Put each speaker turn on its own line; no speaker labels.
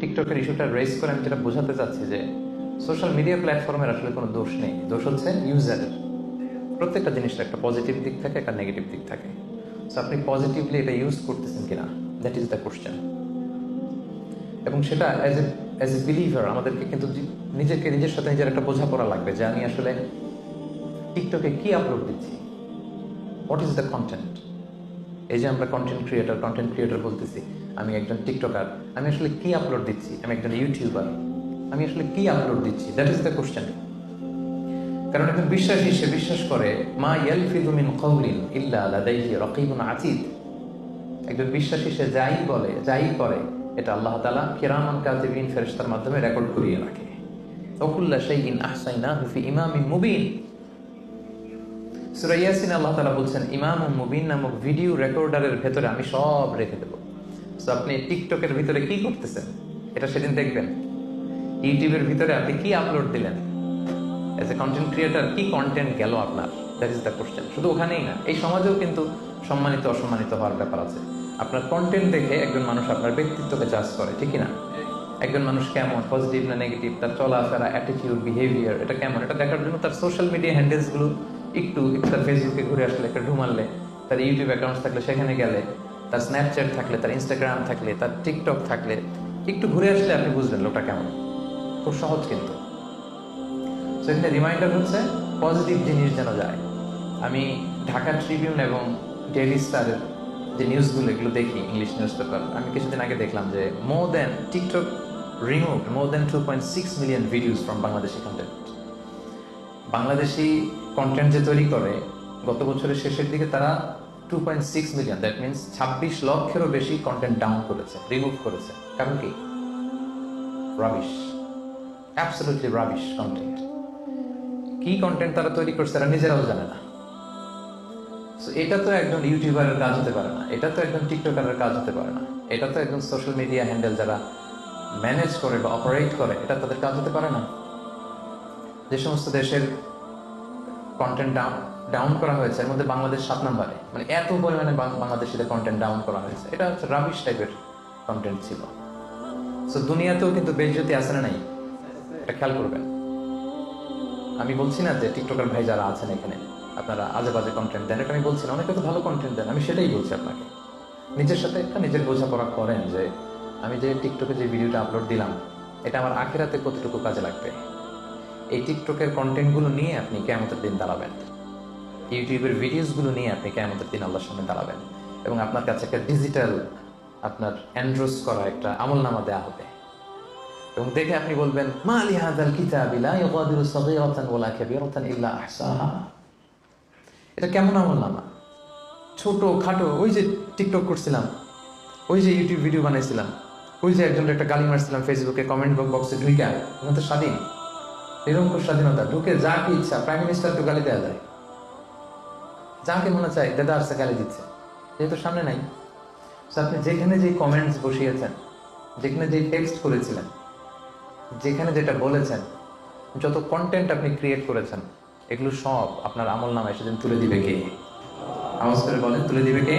টিকটকের ইস্যুটা রেজ করে আমি যেটা বোঝাতে চাচ্ছি যে সোশ্যাল মিডিয়া প্ল্যাটফর্মের আসলে কোনো দোষ নেই। দোষ হচ্ছে ইউজারের প্রত্যেকটা জিনিসের একটা পজিটিভ দিক থাকে, একটা নেগেটিভ দিক থাকে। সো আপনি পজিটিভলি এটা ইউজ করতেছেন কিনা? দ্যাট ইজ দ্য কোশ্চেন এবং সেটা as a as a believer আমাদেরকে কিন্তু নিজেকে, নিজের সাথে নিজের একটা বোঝাপড়া লাগবে যে আমি আসলে টিকটকে কি আপলোড দিচ্ছি? হোয়াট ইজ দ্য কন্টেন্ট এই যে আমরা কন্টেন্ট ক্রিয়েটার কন্টেন্ট ক্রিয়েটার বলতেছি। আমি একজন টিকটকার, আমি আসলে কি আপলোড দিচ্ছি? আমি একজন ইউটিউবার আমি আসলে কি আপলোড দিচ্ছি? দ্যাট ইজ দ্য কোশ্চেন কারণ একজন বিশ্বাসী, সে বিশ্বাস করে, মা ইয়ালফিদু মিন কওলিন ইল্লা লাদাইহি রাকিবুন আতীদ। একজন বিশ্বাসী, সে যাই বলে, যাই করে, এটা আল্লাহ তাআলা কিরামান কাতিবিন ফেরেশতার মাধ্যমে রেকর্ড করিয়ে রাখে। ওকুল্লা শাইইন আহসাইনাহু ফি ইমামিন মুবিন। সূরা ইয়াসিন আল্লাহ তাআলা বলছেন ইমাম মুবিন নামক ভিডিও রেকর্ডারের ভেতরে আমি সব রেখে দেবো। তো আপনি টিকটকের ভিতরে কি করতেছেন? এটা সেদিন দেখবেন। ইউটিউবের ভিতরে আপনি কি আপলোড দিলেন? এজ এ কন্টেন্ট ক্রিয়েটার কি কন্টেন্ট গেল আপনার? দ্যাট ইজ দ্য কোশ্চেন শুধু ওখানেই না, এই সমাজেও কিন্তু সম্মানিত, অসম্মানিত হওয়ার ব্যাপার আছে। আপনার কন্টেন্ট দেখে একজন মানুষ আপনার ব্যক্তিত্বকে জাজ করে ঠিকই না? একজন মানুষ কেমন পজিটিভ না নেগেটিভ তার চলাফেরা অ্যাটিটিউড বিহেভিয়ার এটা কেমন? এটা দেখার জন্য তার সোশ্যাল মিডিয়া হ্যান্ডেলসগুলো একটু একটু তার ফেসবুকে ঘুরে আসলে, একটা ঢুমারলে তার ইউটিউব অ্যাকাউন্ট থাকলে সেখানে গেলে তার স্ন্যাপচ্যাট থাকলে, তার ইনস্টাগ্রাম থাকলে, তার টিকটক থাকলে, একটু ঘুরে আসলে আপনি বুঝবেন লোকটা কেমন। খুব সহজ কিন্তু। এখানে রিমাইন্ডার হচ্ছে পজিটিভ জিনিস যেন যায়। আমি ঢাকা ট্রিবিউন এবং ডেইলি স্টারের যে নিউজগুলো এগুলো দেখি ইংলিশ নিউজ পেপার আমি কিছুদিন আগে দেখলাম যে more than TikTok remove more than two point six million videos from Bangladeshi content Bangladeshi content যে তৈরি করে, গত বছরের শেষের দিকে তারা two point six million that means ছাব্বিশ লক্ষেরও বেশি কন্টেন্ট ডাউন করেছে রিমুভ করেছে। কারণ কি? রাবিশ অ্যাবসলুটলি রাবিশ কন্টেন্ট কি কন্টেন্ট তারা তৈরি করছে তারা নিজেরাও জানে না। So, এটা তো একজন ইউটিউবারের কাজ হতে পারে না এটা তো একজন টিকটকারের কাজ হতে পারে না এটা তো একজন সোশ্যাল মিডিয়া হ্যান্ডেল যারা ম্যানেজ করে বা অপারেট করে এটা তাদের কাজ হতে পারে না। যে সমস্ত দেশের কন্টেন্ট ডাউন ডাউন করা হয়েছে, এর মধ্যে বাংলাদেশ সাত নম্বরে। মানে এত পরিমাণে বাংলাদেশিদের কন্টেন্ট ডাউন করা হয়েছে। এটা হচ্ছে রাবিশ টাইপের কন্টেন্ট ছিল। সো দুনিয়াতেও কিন্তু বেজ্জতি আছে না নাই? এটা খেয়াল করবেন। আমি বলছি না যে টিকটকার ভাই যারা আছেন এখানে, আপনারা আজে বাজে কন্টেন্ট দেন। এটা আমি বলছি না, অনেকে তো ভালো কন্টেন্ট দেন। আমি সেটাই বলছি আপনাকে। নিজের সাথে একটা নিজের বোঝাপড়া করেন যে, আমি যে টিকটকে যে ভিডিওটা আপলোড দিলাম, এটা আমার আখেরাতে কতটুকু কাজে লাগবে? এই টিকটকের কন্টেন্টগুলো নিয়ে আপনি কেমতের দিন দাঁড়াবেন। ইউটিউবের ভিডিওসগুলো নিয়ে আপনি কেমতের দিন আল্লাহর সামনে দাঁড়াবেন। এবং আপনার কাছে একটা ডিজিটাল আপনার অ্যান্ড্রোস করা একটা আমল নামা দেওয়া হবে। এবং দেখে আপনি বলবেন, মা লি হাযাল কিতাবি লা ইউগাদিরু সাগীরাতান ওয়ালা কাবীরাতান ইল্লা আহসাহা। এটা কেমন আমল নামা ছোট, খাটো, ওই যে টিকটক করছিলাম, ওই যে ইউটিউব ভিডিও বানাইছিলাম, ওই যে একজনের একটা গালি মারছিলাম ফেসবুকে কমেন্ট বক্সে ঢুইকা এখন তো স্বাধীন। নিরঙ্কুশ স্বাধীনতা, ঢুকে যা কি ইচ্ছা প্রাইম মিনিস্টারকে গালি দেওয়া যায়। যাকে মনে চায়, দাদা আসছে, গালি দিচ্ছে। যেহেতু সামনে নাই। আপনি যেখানে যে কমেন্টস বসিয়েছেন, যেখানে যে টেক্সট করেছিলেন, যেখানে যেটা বলেছেন, যত কন্টেন্ট আপনি ক্রিয়েট করেছেন, এগুলো সব আপনার আমল নামায় সেদিন তুলে দিবে কে? আওয়াজ করে বলেন, তুলে দিবে কে?